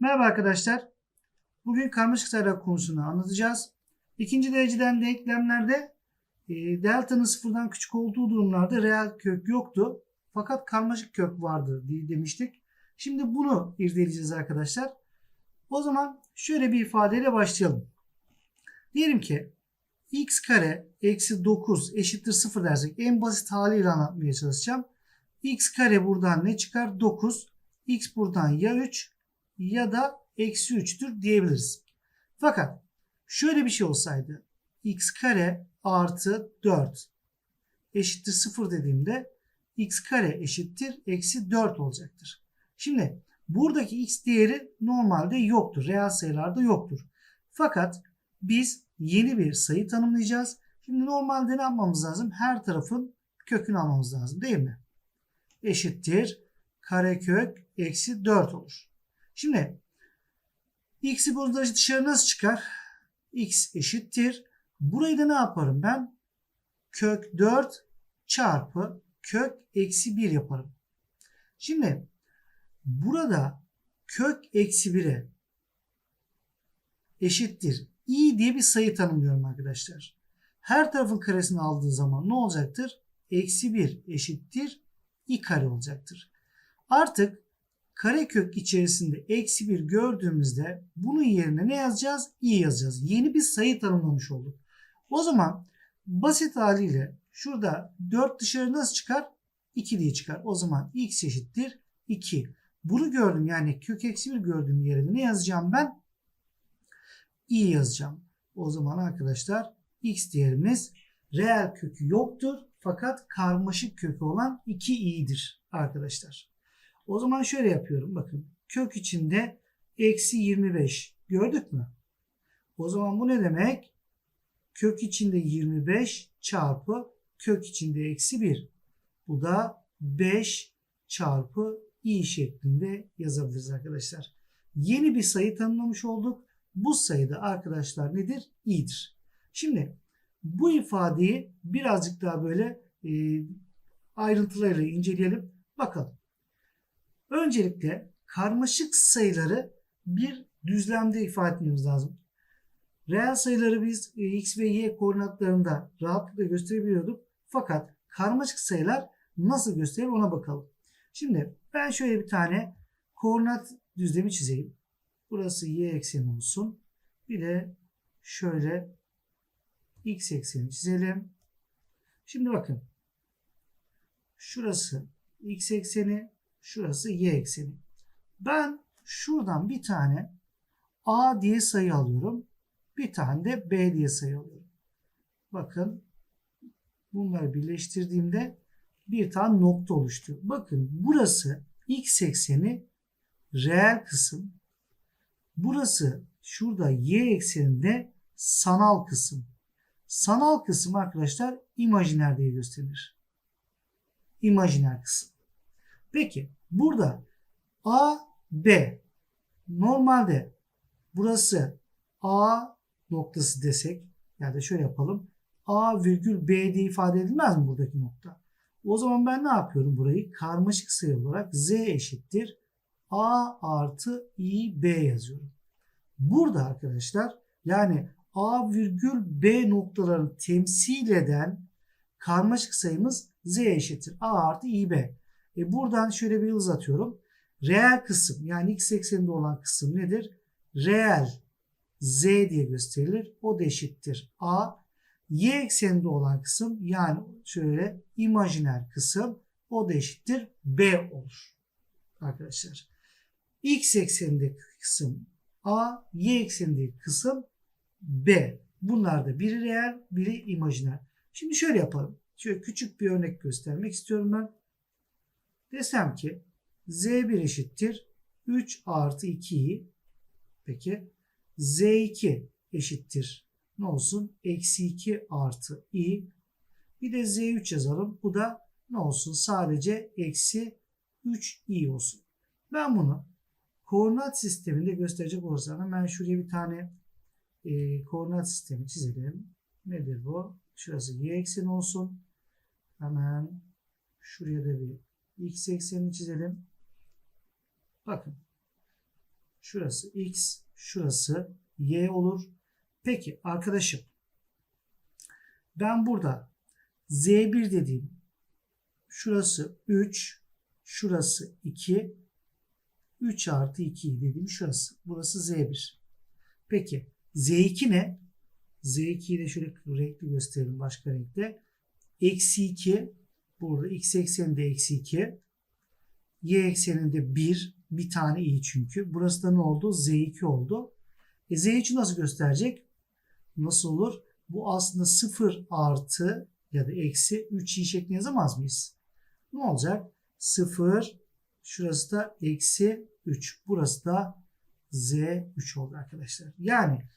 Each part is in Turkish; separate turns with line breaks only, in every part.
Merhaba arkadaşlar. Bugün karmaşık sayılar konusunu anlatacağız. İkinci dereceden denklemlerde e, delta'nın sıfırdan küçük olduğu durumlarda reel kök yoktu. Fakat karmaşık kök vardı diye demiştik. Şimdi bunu irdeleyeceğiz arkadaşlar. O zaman şöyle bir ifadeyle başlayalım. Diyelim ki x kare eksi 9 eşittir 0 dersek en basit haliyle anlatmaya çalışacağım. x kare buradan ne çıkar? 9. x buradan ya 3 ya da eksi 3'tür diyebiliriz. Fakat şöyle bir şey olsaydı x kare artı 4 eşittir 0 dediğimde x kare eşittir eksi 4 olacaktır. Şimdi buradaki x değeri normalde yoktur. Reel sayılarda yoktur. Fakat biz yeni bir sayı tanımlayacağız. Şimdi normalde ne yapmamız lazım? Her tarafın kökünü almamız lazım değil mi? Eşittir karekök eksi 4 olur. Şimdi x'i burada dışarı nasıl çıkar? x eşittir. Burayı da ne yaparım ben? Kök 4 çarpı kök eksi 1 yaparım. Şimdi burada kök eksi 1'e eşittir i diye bir sayı tanımlıyorum arkadaşlar. Her tarafın karesini aldığı zaman ne olacaktır? Eksi 1 eşittir i kare olacaktır. Artık karekök içerisinde eksi 1 gördüğümüzde bunun yerine ne yazacağız? i yazacağız. Yeni bir sayı tanımlamış olduk. O zaman basit haliyle şurada 4 dışarı nasıl çıkar? 2 diye çıkar. O zaman x eşittir 2. Bunu gördüm yani kök eksi 1 gördüğüm yerine ne yazacağım ben? i yazacağım. O zaman arkadaşlar x değerimiz reel kökü yoktur. Fakat karmaşık kökü olan 2i'dir arkadaşlar. O zaman şöyle yapıyorum. Bakın kök içinde eksi 25 gördük mü? O zaman bu ne demek? Kök içinde 25 çarpı kök içinde eksi 1. Bu da 5 çarpı i şeklinde yazabiliriz arkadaşlar. Yeni bir sayı tanımlamış olduk. Bu sayıda arkadaşlar nedir? i'dir. Şimdi bu ifadeyi birazcık daha böyle e, ayrıntılarıyla inceleyelim. Bakalım. Öncelikle karmaşık sayıları bir düzlemde ifade etmemiz lazım. Reel sayıları biz e, x ve y koordinatlarında rahatlıkla gösterebiliyorduk. Fakat karmaşık sayılar nasıl gösterir ona bakalım. Şimdi ben şöyle bir tane koordinat düzlemi çizeyim. Burası y ekseni olsun. Bir de şöyle x ekseni çizelim. Şimdi bakın. Şurası x ekseni, şurası y ekseni. Ben şuradan bir tane a diye sayı alıyorum. Bir tane de b diye sayı alıyorum. Bakın bunları birleştirdiğimde bir tane nokta oluştu. Bakın burası x ekseni reel kısım. Burası şurada y ekseninde sanal kısım. Sanal kısım arkadaşlar imajiner diye gösterilir. İmajiner kısım. Peki burada A, B normalde burası A noktası desek ya da şöyle yapalım. A virgül B diye ifade edilmez mi buradaki nokta? O zaman ben ne yapıyorum burayı? Karmaşık sayı olarak Z eşittir. A artı I B yazıyorum. Burada arkadaşlar yani A virgül B noktalarını temsil eden karmaşık sayımız Z eşittir. A artı IB. E buradan şöyle bir yıldız atıyorum. Reel kısım yani x ekseninde olan kısım nedir? Reel Z diye gösterilir. O da eşittir. A. Y ekseninde olan kısım yani şöyle imajiner kısım o da eşittir. B olur. Arkadaşlar. X eksenindeki kısım A. Y eksenindeki kısım B. Bunlar da biri reel, biri imajiner. Şimdi şöyle yapalım. Şöyle küçük bir örnek göstermek istiyorum ben. Desem ki Z1 eşittir 3 artı 2'yi peki Z2 eşittir ne olsun? Eksi 2 artı i. Bir de Z3 yazalım. Bu da ne olsun? Sadece eksi 3 i olsun. Ben bunu koordinat sisteminde gösterecek olursam ben şuraya bir tane e, koordinat sistemi çizelim. Nedir bu? Şurası y ekseni olsun. Hemen şuraya da bir x eksenini çizelim. Bakın. Şurası x, şurası y olur. Peki arkadaşım ben burada z1 dediğim şurası 3, şurası 2, 3 artı 2 dediğim şurası. Burası z1. Peki z2 ne? z2'yi de şöyle renkli gösterelim başka renkte. Eksi 2 burada x ekseninde eksi 2 y ekseninde 1 bir tane i çünkü. Burası da ne oldu? z2 oldu. E z3'ü nasıl gösterecek? Nasıl olur? Bu aslında 0 artı ya da eksi 3i şeklinde yazamaz mıyız? Ne olacak? 0 şurası da eksi 3. Burası da z3 oldu arkadaşlar. Yani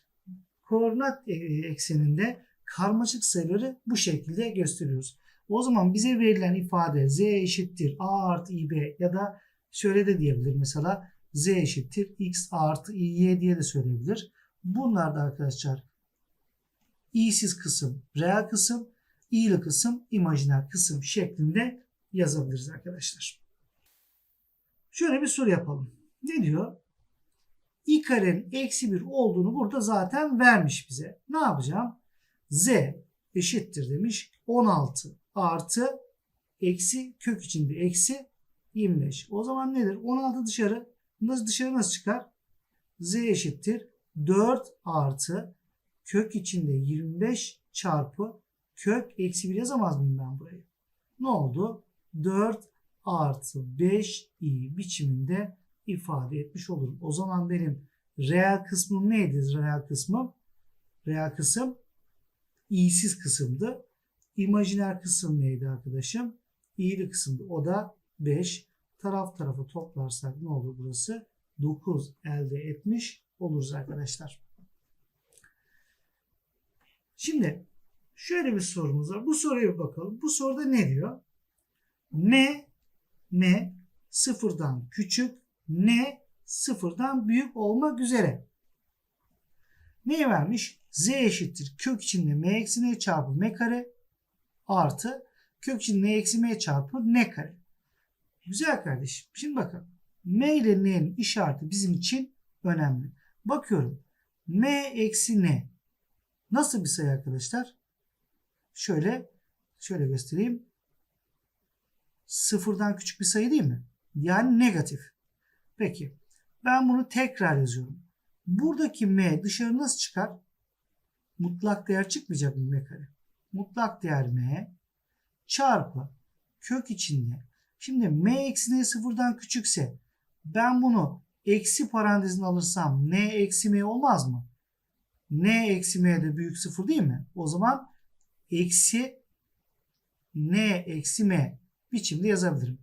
koordinat e, ekseninde karmaşık sayıları bu şekilde gösteriyoruz. O zaman bize verilen ifade z eşittir a artı ib ya da şöyle de diyebilir mesela z eşittir x artı iy diye de söyleyebilir. Bunlar da arkadaşlar i'siz kısım reel kısım, i'li kısım imajiner kısım şeklinde yazabiliriz arkadaşlar. Şöyle bir soru yapalım. Ne diyor? i karenin eksi 1 olduğunu burada zaten vermiş bize. Ne yapacağım? z eşittir demiş. 16 artı eksi kök içinde eksi 25. O zaman nedir? 16 dışarı nasıl dışarı nasıl çıkar? z eşittir 4 artı kök içinde 25 çarpı kök eksi 1 yazamaz mıyım ben burayı? Ne oldu? 4 artı 5 i biçiminde ifade etmiş olurum. O zaman benim reel kısmım neydi? Reel kısmım reel kısım i'siz kısımdı. İmajiner kısım neydi arkadaşım? i'li kısımdı. O da 5. Taraf tarafı toplarsak ne olur burası? 9 elde etmiş oluruz arkadaşlar. Şimdi şöyle bir sorumuz var. Bu soruya bakalım. Bu soruda ne diyor? M M sıfırdan küçük, N sıfırdan büyük olmak üzere. Neyi vermiş? Z eşittir kök içinde M eksi N çarpı M kare artı kök içinde N eksi M çarpı N kare. Güzel kardeşim. Şimdi bakın. M ile N'nin işareti bizim için önemli. Bakıyorum. M eksi N. Nasıl bir sayı arkadaşlar? Şöyle şöyle göstereyim. Sıfırdan küçük bir sayı değil mi? Yani negatif. Peki. Ben bunu tekrar yazıyorum. Buradaki m dışarı nasıl çıkar? Mutlak değer çıkmayacak mı m kare? Mutlak değer m çarpı kök içinde. Şimdi m eksi n sıfırdan küçükse ben bunu eksi parantezine alırsam n eksi m olmaz mı? n eksi m de büyük sıfır değil mi? O zaman eksi n eksi m biçimde yazabilirim.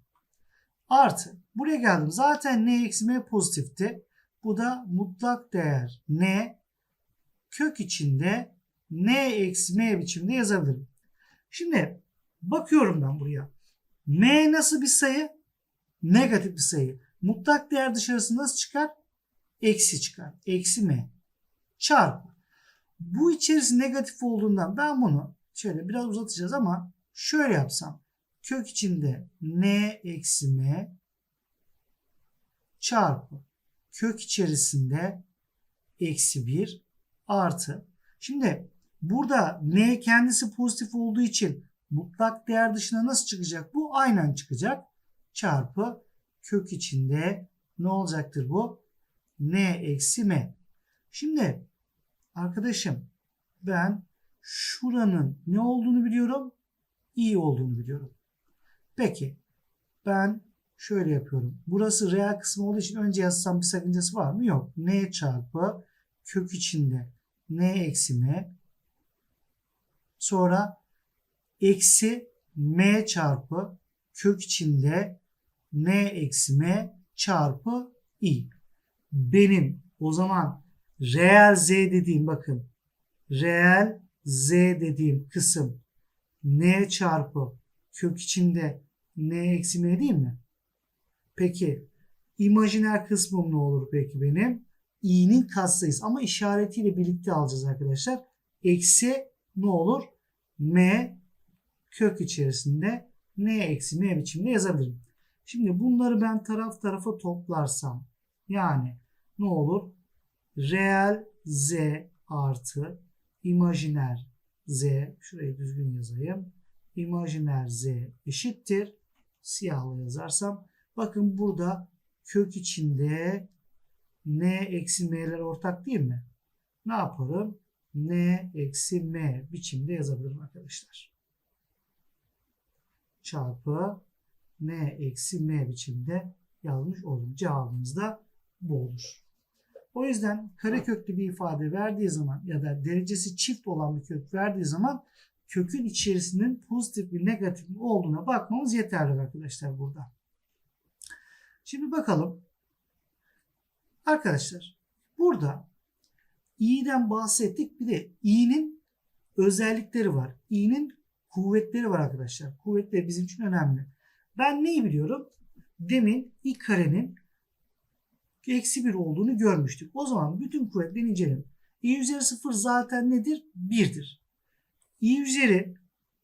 Artı buraya geldim. Zaten n eksi m pozitifti. Bu da mutlak değer n kök içinde n eksi m biçimde yazabilirim. Şimdi bakıyorum ben buraya. m nasıl bir sayı? Negatif bir sayı. Mutlak değer dışarısı nasıl çıkar? Eksi çıkar. Eksi m çarpı. Bu içerisi negatif olduğundan ben bunu şöyle biraz uzatacağız ama şöyle yapsam. Kök içinde n eksi m çarpı kök içerisinde eksi 1 artı. Şimdi burada n kendisi pozitif olduğu için mutlak değer dışına nasıl çıkacak? Bu aynen çıkacak. Çarpı kök içinde ne olacaktır bu? n eksi m. Şimdi arkadaşım ben şuranın ne olduğunu biliyorum? i olduğunu biliyorum. Peki ben şöyle yapıyorum. Burası reel kısmı olduğu için önce yazsam bir sakıncası var mı? Yok. n çarpı kök içinde n eksi m sonra eksi m çarpı kök içinde n eksi m çarpı i. Benim o zaman reel z dediğim bakın reel z dediğim kısım n çarpı kök içinde n eksi m değil mi? Peki imajiner kısmım ne olur peki benim? i'nin katsayısı ama işaretiyle birlikte alacağız arkadaşlar. Eksi ne olur? M kök içerisinde n eksi m biçimde yazabilirim. Şimdi bunları ben taraf tarafa toplarsam yani ne olur? Reel z artı imajiner z. Şurayı düzgün yazayım. İmajiner z eşittir. Siyahla yazarsam. Bakın burada kök içinde n eksi m'ler ortak değil mi? Ne yaparım? N eksi m biçimde yazabilirim arkadaşlar. Çarpı n eksi m biçimde yazmış olurum. Cevabımız da bu olur. O yüzden kareköklü bir ifade verdiği zaman ya da derecesi çift olan bir kök verdiği zaman kökün içerisinin pozitif bir negatif mi olduğuna bakmamız yeterli arkadaşlar burada. Şimdi bakalım. Arkadaşlar burada i'den bahsettik. Bir de i'nin özellikleri var. i'nin kuvvetleri var arkadaşlar. Kuvvetler bizim için önemli. Ben neyi biliyorum? Demin i karenin eksi 1 olduğunu görmüştük. O zaman bütün kuvvetleri inceleyelim. i üzeri 0 zaten nedir? 1'dir. i üzeri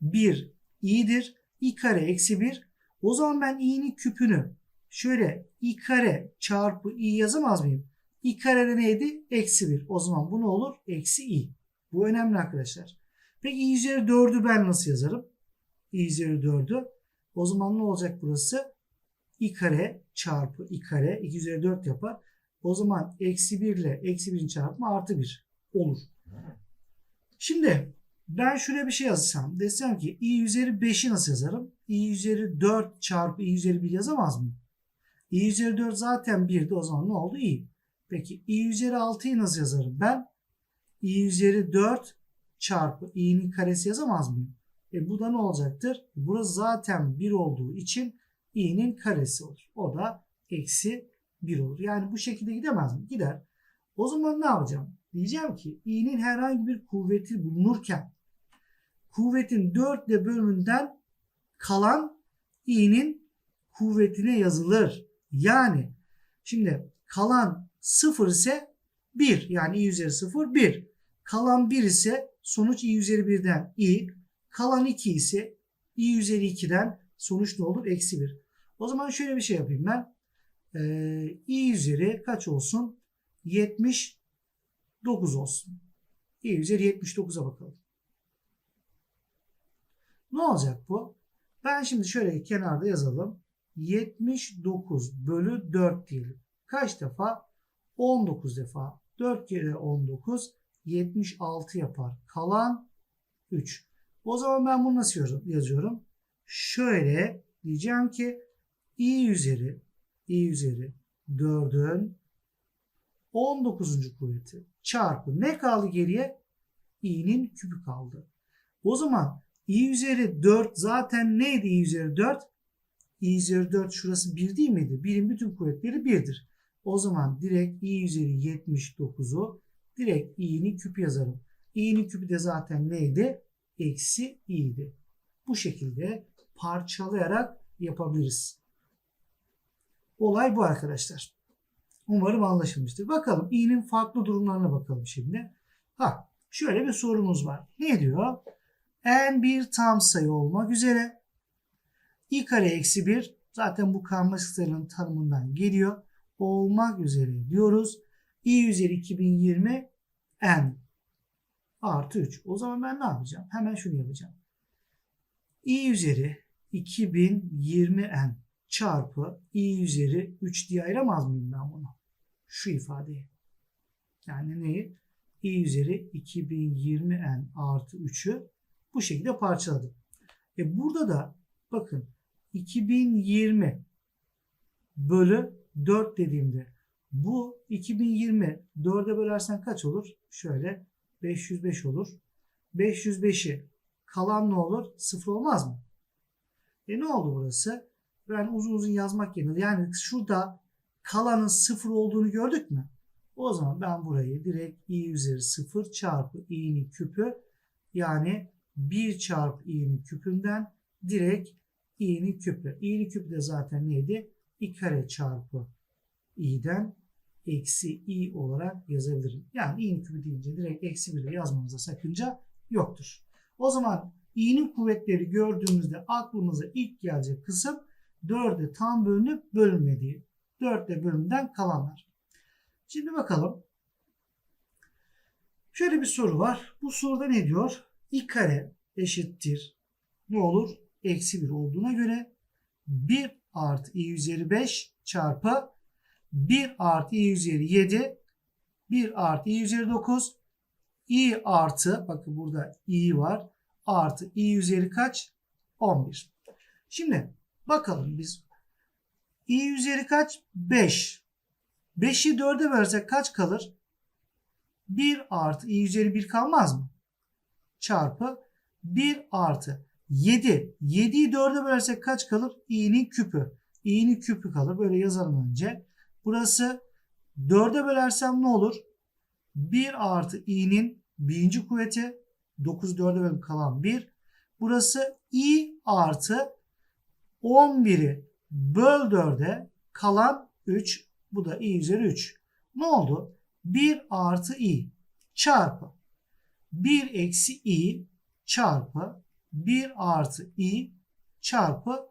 1 i'dir. i kare eksi 1. O zaman ben i'nin küpünü şöyle i kare çarpı i yazamaz mıyım? İ karede neydi? Eksi 1. O zaman bu ne olur? Eksi i. Bu önemli arkadaşlar. Peki i üzeri 4'ü ben nasıl yazarım? i üzeri 4'ü. O zaman ne olacak burası? i kare çarpı i kare 2 üzeri 4 yapar. O zaman eksi 1 ile eksi 1'in çarpımı artı 1 olur. Şimdi ben şuraya bir şey yazsam. Desem ki i üzeri 5'i nasıl yazarım? i üzeri 4 çarpı i üzeri 1 yazamaz mıyım? i üzeri 4 zaten 1'di. O zaman ne oldu? i. Peki i üzeri 6'yı nasıl yazarım? Ben i üzeri 4 çarpı i'nin karesi yazamaz mıyım? E bu da ne olacaktır? Burası zaten 1 olduğu için i'nin karesi olur. O da eksi 1 olur. Yani bu şekilde gidemez mi? Gider. O zaman ne yapacağım? Diyeceğim ki i'nin herhangi bir kuvveti bulunurken kuvvetin 4 ile bölümünden kalan i'nin kuvvetine yazılır. Yani şimdi kalan 0 ise 1 yani i üzeri 0 1. Kalan 1 ise sonuç i üzeri 1'den i. Kalan 2 ise i üzeri 2'den sonuç ne olur? Eksi 1. O zaman şöyle bir şey yapayım ben. Ee, i üzeri kaç olsun? 79 olsun. i üzeri 79'a bakalım. Ne olacak bu? Ben şimdi şöyle kenarda yazalım. 79 bölü 4 diyelim. Kaç defa? 19 defa. 4 kere 19 76 yapar. Kalan 3. O zaman ben bunu nasıl yazıyorum? Şöyle diyeceğim ki i üzeri i üzeri 4'ün 19. kuvveti çarpı ne kaldı geriye? i'nin küpü kaldı. O zaman i üzeri 4 zaten neydi i üzeri 4? i üzeri 4 şurası 1 değil miydi? 1'in bütün kuvvetleri 1'dir. O zaman direkt i üzeri 79'u direkt i'nin küpü yazarım. i'nin küpü de zaten neydi? Eksi i'di. Bu şekilde parçalayarak yapabiliriz. Olay bu arkadaşlar. Umarım anlaşılmıştır. Bakalım i'nin farklı durumlarına bakalım şimdi. Ha, şöyle bir sorumuz var. Ne diyor? n bir tam sayı olmak üzere i kare eksi 1 zaten bu karmaşık sayının tanımından geliyor. Olmak üzere diyoruz. i üzeri 2020 n artı 3. O zaman ben ne yapacağım? Hemen şunu yapacağım. i üzeri 2020n çarpı i üzeri 3 diye ayıramaz mıyım ben bunu? Şu ifadeyi. Yani neyi? i üzeri 2020n artı 3'ü bu şekilde parçaladım. E burada da bakın 2020 bölü 4 dediğimde bu 2020 4'e bölersen kaç olur? Şöyle 505 olur. 505'i kalan ne olur? 0 olmaz mı? E ne oldu burası? Ben uzun uzun yazmak yerine yani şurada kalanın 0 olduğunu gördük mü? O zaman ben burayı direkt i üzeri 0 çarpı i'nin küpü yani 1 çarpı i'nin küpünden direkt i'nin küpü. i'nin küpü de zaten neydi? İ kare çarpı i'den eksi i olarak yazabilirim. Yani i'nin küpü deyince direkt eksi 1'i yazmamıza sakınca yoktur. O zaman i'nin kuvvetleri gördüğümüzde aklımıza ilk gelecek kısım 4'e tam bölünüp bölünmediği. 4'te bölümden kalanlar. Şimdi bakalım. Şöyle bir soru var. Bu soruda ne diyor? i kare eşittir. Ne olur? Eksi 1 olduğuna göre 1 artı i üzeri 5 çarpı 1 artı i üzeri 7 1 artı i üzeri 9 i artı bakın burada i var artı i üzeri kaç? 11. Şimdi bakalım biz i üzeri kaç? 5. 5'i 4'e versek kaç kalır? 1 artı i üzeri 1 kalmaz mı? Çarpı 1 artı 7. 7'yi 4'e bölersek kaç kalır? i'nin küpü. i'nin küpü kalır. Böyle yazalım önce. Burası 4'e bölersem ne olur? 1 artı i'nin birinci kuvveti 9 4'e bölüp kalan 1. Burası i artı 11'i böl 4'e kalan 3. Bu da i üzeri 3. Ne oldu? 1 artı i çarpı 1 eksi i çarpı 1 artı i çarpı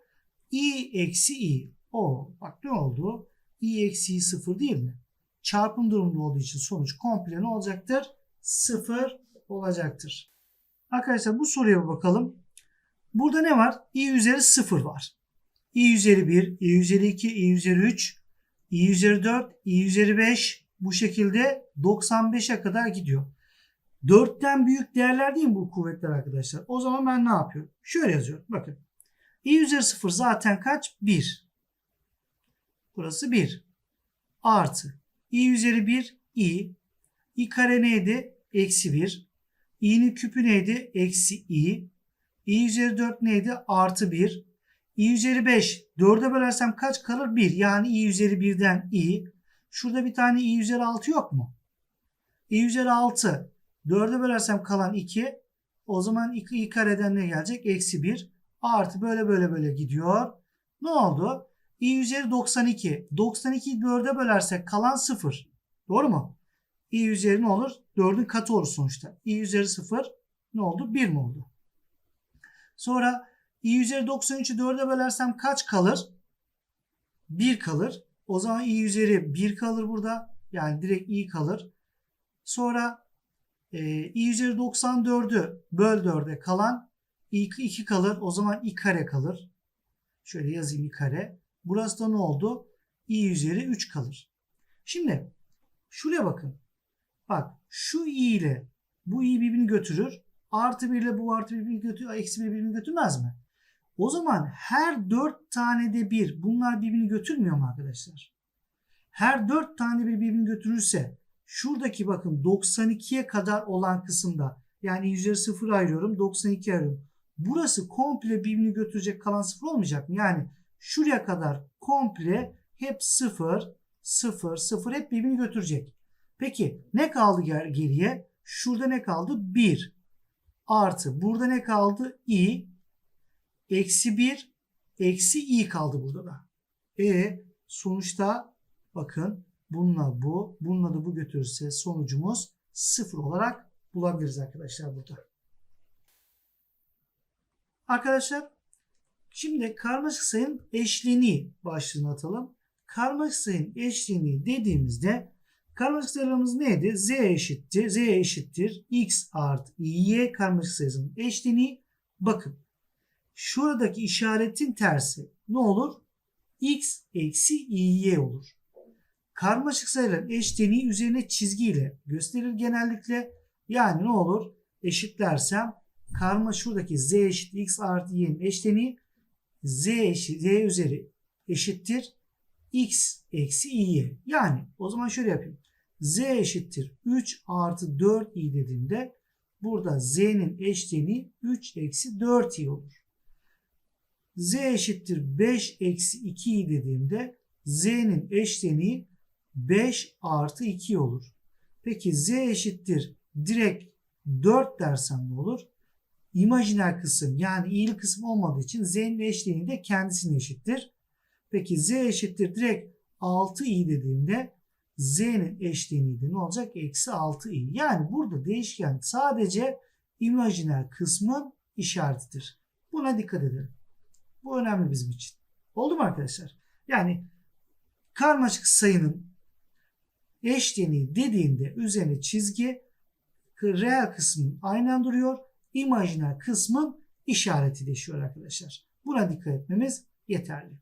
i eksi i. O bak ne oldu? i eksi i 0 değil mi? Çarpım durumunda olduğu için sonuç komple ne olacaktır? 0 olacaktır. Arkadaşlar bu soruya bakalım. Burada ne var? i üzeri 0 var. i üzeri 1, i üzeri 2, i üzeri 3, i üzeri 4, i üzeri 5 bu şekilde 95'e kadar gidiyor. 4'ten büyük değerler değil mi bu kuvvetler arkadaşlar? O zaman ben ne yapıyorum? Şöyle yazıyorum. Bakın. i üzeri 0 zaten kaç? 1. Burası 1. Artı. i üzeri 1 i. i kare neydi? Eksi 1. i'nin küpü neydi? Eksi i. i üzeri 4 neydi? Artı 1. i üzeri 5. 4'e bölersem kaç kalır? 1. Yani i üzeri 1'den i. Şurada bir tane i üzeri 6 yok mu? i üzeri 6. 4'e bölersem kalan 2. O zaman i, i kareden ne gelecek? Eksi 1. Artı böyle böyle böyle gidiyor. Ne oldu? i üzeri 92. 92'yi 4'e bölersek kalan 0. Doğru mu? i üzeri ne olur? 4'ün katı olur sonuçta. i üzeri 0 ne oldu? 1 mi oldu? Sonra i üzeri 93'ü 4'e bölersem kaç kalır? 1 kalır. O zaman i üzeri 1 kalır burada. Yani direkt i kalır. Sonra e, i üzeri 94'ü böl 4'e kalan i 2 kalır. O zaman i kare kalır. Şöyle yazayım i kare. Burası da ne oldu? i üzeri 3 kalır. Şimdi şuraya bakın. Bak şu i ile bu i birbirini götürür. Artı 1 ile bu artı birbirini götürür. Eksi 1 birbirini götürmez mi? O zaman her 4 tane de bir bunlar birbirini götürmüyor mu arkadaşlar? Her 4 tane bir birbirini götürürse şuradaki bakın 92'ye kadar olan kısımda yani üzeri 0 ayırıyorum 92 ayırıyorum. Burası komple birbirini götürecek kalan 0 olmayacak mı? Yani şuraya kadar komple hep 0 0 0 hep birbirini götürecek. Peki ne kaldı geriye? Şurada ne kaldı? 1 artı burada ne kaldı? i eksi 1 eksi i kaldı burada da. E sonuçta bakın bununla bu bununla da bu götürürse sonucumuz 0 olarak bulabiliriz arkadaşlar burada. Arkadaşlar şimdi karmaşık sayının eşleniği başlığını atalım. Karmaşık sayının eşleniği dediğimizde karmaşık sayılarımız neydi? Z eşittir. Z eşittir. X artı Y karmaşık sayısının eşleniği. Bakın şuradaki işaretin tersi ne olur? X eksi Y olur. Karmaşık sayıların eşleniği üzerine çizgiyle gösterir genellikle. Yani ne olur? Eşitlersem karma şuradaki z eşit x artı y'nin eşleniği z eşit z üzeri eşittir x eksi y. Yani o zaman şöyle yapayım. z eşittir 3 artı 4 i dediğimde burada z'nin eşleniği 3 eksi 4 i olur. z eşittir 5 eksi 2 i dediğimde z'nin eşleniği 5 artı 2 olur. Peki z eşittir direkt 4 dersem ne olur? İmajiner kısım yani iyili kısım olmadığı için z'nin eşleniği de kendisine eşittir. Peki z eşittir direkt 6i dediğimde z'nin eşleniği de ne olacak? Eksi 6i. Yani burada değişken sadece imajiner kısmın işaretidir. Buna dikkat edelim. Bu önemli bizim için. Oldu mu arkadaşlar? Yani karmaşık sayının eşleniği dediğinde üzerine çizgi reel kısmın aynen duruyor. İmajiner kısmın işareti değişiyor arkadaşlar. Buna dikkat etmemiz yeterli.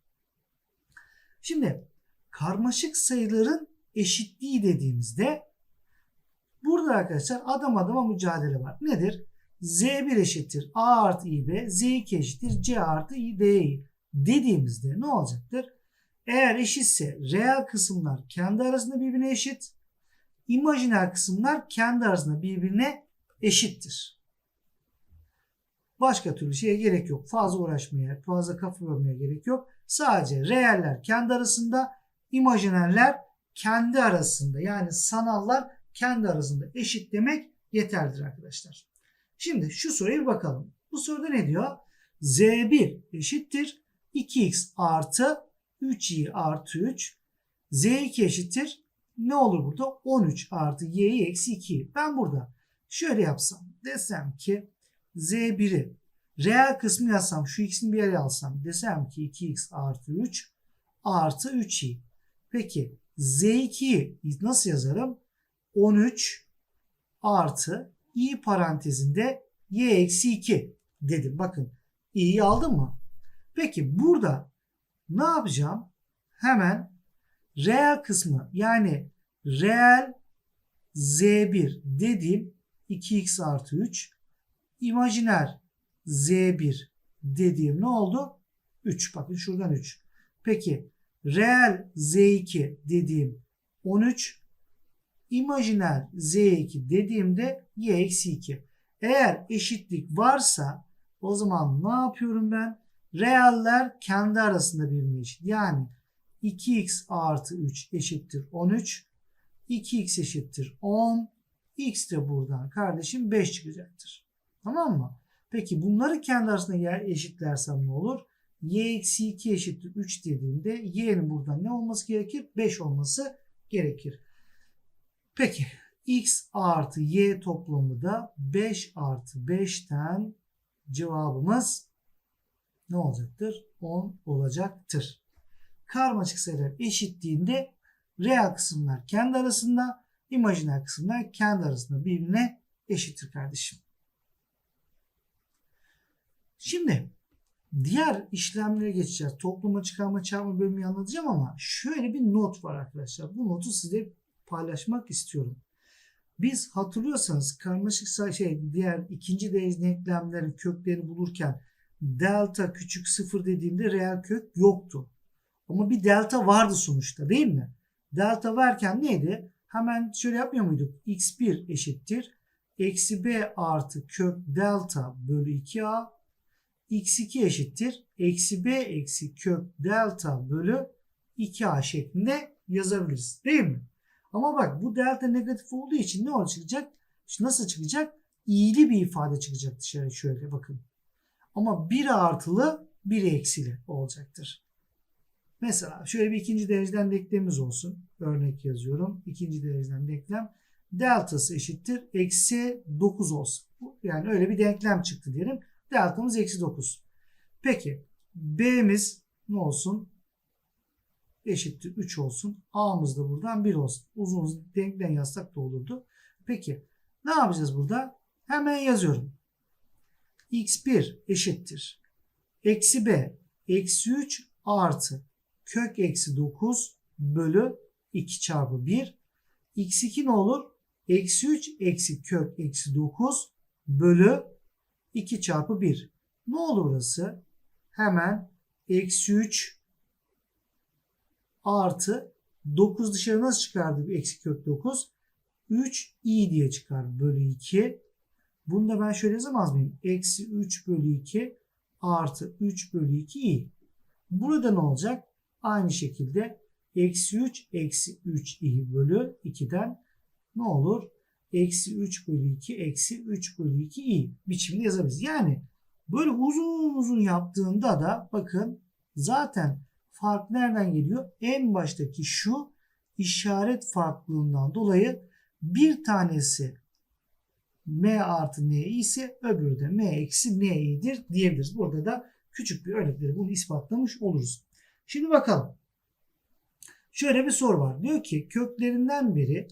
Şimdi karmaşık sayıların eşitliği dediğimizde burada arkadaşlar adam adama mücadele var. Nedir? Z1 eşittir A artı İB, Z2 eşittir C artı DI dediğimizde ne olacaktır? Eğer eşitse reel kısımlar kendi arasında birbirine eşit, imajiner kısımlar kendi arasında birbirine eşittir. Başka türlü şeye gerek yok. Fazla uğraşmaya, fazla kafa yormaya gerek yok. Sadece reeller kendi arasında, imajinerler kendi arasında yani sanallar kendi arasında eşit demek yeterlidir arkadaşlar. Şimdi şu soruya bir bakalım. Bu soruda ne diyor? Z1 eşittir 2x artı 3y artı 3. Z2 eşittir ne olur burada? 13 artı y'yi eksi 2. Ben burada şöyle yapsam desem ki Z1'i reel kısmı yazsam şu x'in bir yere alsam desem ki 2x artı 3 artı 3y. Peki Z2'yi nasıl yazarım? 13 artı i parantezinde y eksi 2 dedim. Bakın i'yi aldım mı? Peki burada ne yapacağım? Hemen reel kısmı yani reel z1 dediğim 2x artı 3 imajiner z1 dediğim ne oldu? 3. Bakın şuradan 3. Peki reel z2 dediğim 13 imajiner z2 dediğimde y eksi 2. Eğer eşitlik varsa o zaman ne yapıyorum ben? Reeller kendi arasında birbirine. Yani 2x artı 3 eşittir 13. 2x eşittir 10. x de buradan kardeşim 5 çıkacaktır. Tamam mı? Peki bunları kendi arasında eşitlersem ne olur? y eksi 2 eşittir 3 dediğimde y'nin buradan ne olması gerekir? 5 olması gerekir. Peki x artı y toplamı da 5 artı 5'ten cevabımız ne olacaktır? 10 olacaktır. Karmaşık sayılar eşitliğinde reel kısımlar kendi arasında, imajiner kısımlar kendi arasında birbirine eşittir kardeşim. Şimdi diğer işlemlere geçeceğiz. Topluma çıkarma çarpma bölümü anlatacağım ama şöyle bir not var arkadaşlar. Bu notu size paylaşmak istiyorum. Biz hatırlıyorsanız karmaşık sayı şey diğer ikinci derece denklemlerin köklerini bulurken delta küçük sıfır dediğimde reel kök yoktu. Ama bir delta vardı sonuçta değil mi? Delta varken neydi? Hemen şöyle yapmıyor muyduk? x1 eşittir. Eksi b artı kök delta bölü 2a. x2 eşittir. Eksi b eksi kök delta bölü 2a şeklinde yazabiliriz. Değil mi? Ama bak bu delta negatif olduğu için ne olacak? Nasıl çıkacak? İyili bir ifade çıkacak dışarı şöyle bakın. Ama 1 artılı 1 eksili olacaktır. Mesela şöyle bir ikinci dereceden denklemimiz olsun. Örnek yazıyorum. İkinci dereceden denklem. Deltası eşittir. Eksi 9 olsun. Yani öyle bir denklem çıktı diyelim. Deltamız eksi 9. Peki B'miz ne olsun? Eşittir 3 olsun. A'mız da buradan 1 olsun. Uzun denklem yazsak da olurdu. Peki ne yapacağız burada? Hemen yazıyorum. X1 eşittir. Eksi b eksi 3 artı kök eksi 9 bölü 2 çarpı 1. x2 ne olur? Eksi 3 eksi kök eksi 9 bölü 2 çarpı 1. Ne olur burası? Hemen eksi 3 artı 9 dışarı nasıl çıkardı? Eksi kök 9. 3 i diye çıkar bölü 2. Bunu da ben şöyle yazamaz mıyım? Eksi 3 bölü 2 artı 3 bölü 2 i. Burada ne olacak? Aynı şekilde eksi 3 eksi 3 i bölü 2'den ne olur? Eksi 3 bölü 2 eksi 3 bölü 2 i biçimde yazabiliriz. Yani böyle uzun uzun yaptığında da bakın zaten fark nereden geliyor? En baştaki şu işaret farklılığından dolayı bir tanesi m artı n ise öbürü de m eksi n'dir diyebiliriz. Burada da küçük bir örnekleri bunu ispatlamış oluruz. Şimdi bakalım. Şöyle bir soru var. Diyor ki köklerinden biri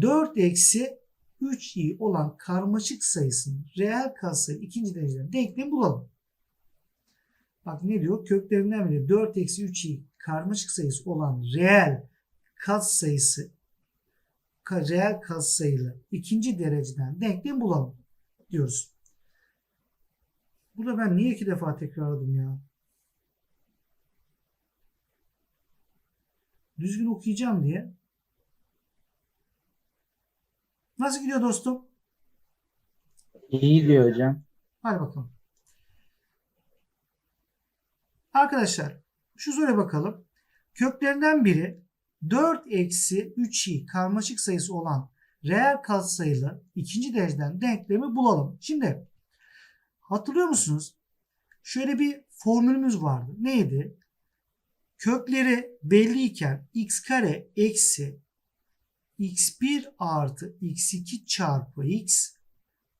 4 eksi 3i olan karmaşık sayısının reel katsayı ikinci dereceden denklemi bulalım. Bak ne diyor? Köklerinden biri 4 eksi 3i karmaşık sayısı olan reel katsayısı ka- reel katsayılı ikinci dereceden denklemi bulalım diyoruz. Burada ben niye iki defa tekrarladım ya? Düzgün okuyacağım diye. Nasıl gidiyor dostum?
İyi gidiyor hocam.
Hadi bakalım. Arkadaşlar şu soruya bakalım. Köklerinden biri 4 eksi 3i karmaşık sayısı olan reel katsayılı ikinci dereceden denklemi bulalım. Şimdi hatırlıyor musunuz? Şöyle bir formülümüz vardı. Neydi? Kökleri belliyken x kare eksi x1 artı x2 çarpı x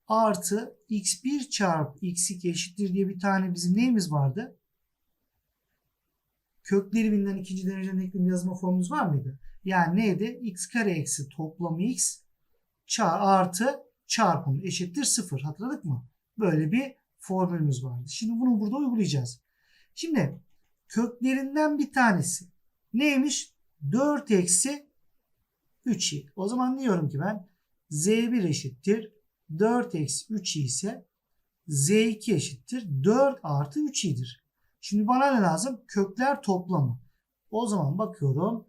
artı x1 çarpı x2 eşittir diye bir tane bizim neyimiz vardı? Kökleri bilinen ikinci dereceden denklem yazma formumuz var mıydı? Yani neydi? x kare eksi toplamı x çar artı çarpım eşittir 0. Hatırladık mı? Böyle bir formülümüz vardı. Şimdi bunu burada uygulayacağız. Şimdi köklerinden bir tanesi neymiş? 4 eksi 3i. O zaman diyorum ki ben z1 eşittir 4 eksi 3i ise z2 eşittir 4 artı 3i'dir. Şimdi bana ne lazım? Kökler toplamı. O zaman bakıyorum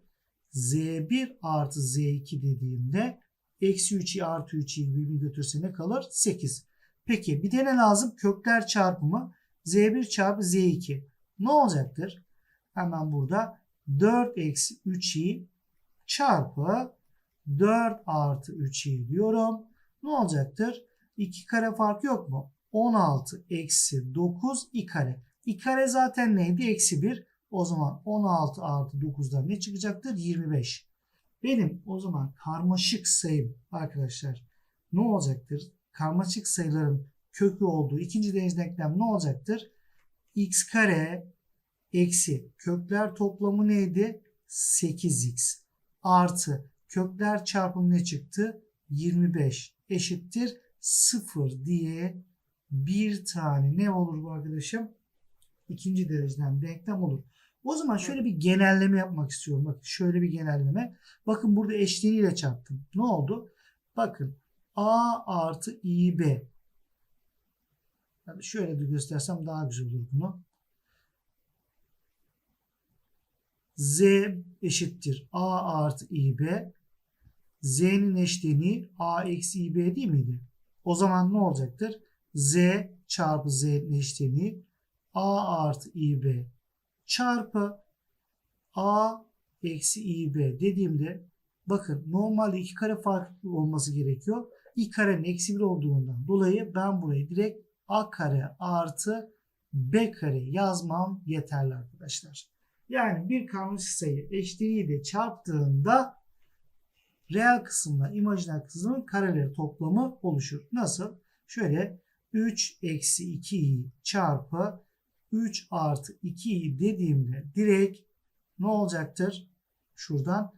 z1 artı z2 dediğimde eksi 3i artı 3i birbirini götürse ne kalır? 8. Peki bir de ne lazım? Kökler çarpımı z1 çarpı z2. Ne olacaktır? Hemen burada 4 eksi 3i çarpı 4 artı 3i diyorum. Ne olacaktır? 2 kare fark yok mu? 16 eksi 9 i kare. İ kare zaten neydi? Eksi 1. O zaman 16 artı 9'dan ne çıkacaktır? 25. Benim o zaman karmaşık sayım arkadaşlar ne olacaktır? Karmaşık sayıların kökü olduğu ikinci derece denklem ne olacaktır? x kare eksi kökler toplamı neydi? 8x artı kökler çarpımı ne çıktı? 25 eşittir 0 diye bir tane ne olur bu arkadaşım? İkinci dereceden denklem olur. O zaman şöyle bir genelleme yapmak istiyorum. Bakın şöyle bir genelleme. Bakın burada eşleniyle çarptım. Ne oldu? Bakın a artı ib. Yani şöyle de göstersem daha güzel olur bunu. z eşittir a artı ib. z'nin eşleniği a eksi ib değil miydi? O zaman ne olacaktır? z çarpı z'nin eşleniği a artı ib çarpı a eksi ib dediğimde bakın normalde iki kare farklı olması gerekiyor. i karenin eksi 1 olduğundan dolayı ben burayı direkt a kare artı b kare yazmam yeterli arkadaşlar. Yani bir karmaşık sayı eşleniğiyle çarptığında reel kısımla imajiner kısmının kareleri toplamı oluşur. Nasıl? Şöyle 3 eksi 2'yi çarpı 3 artı 2'yi dediğimde direkt ne olacaktır? Şuradan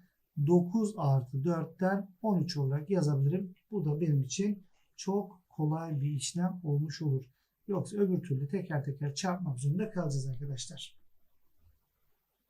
9 artı 4'ten 13 olarak yazabilirim. Bu da benim için çok kolay bir işlem olmuş olur. Yoksa öbür türlü teker teker çarpmak zorunda kalacağız arkadaşlar.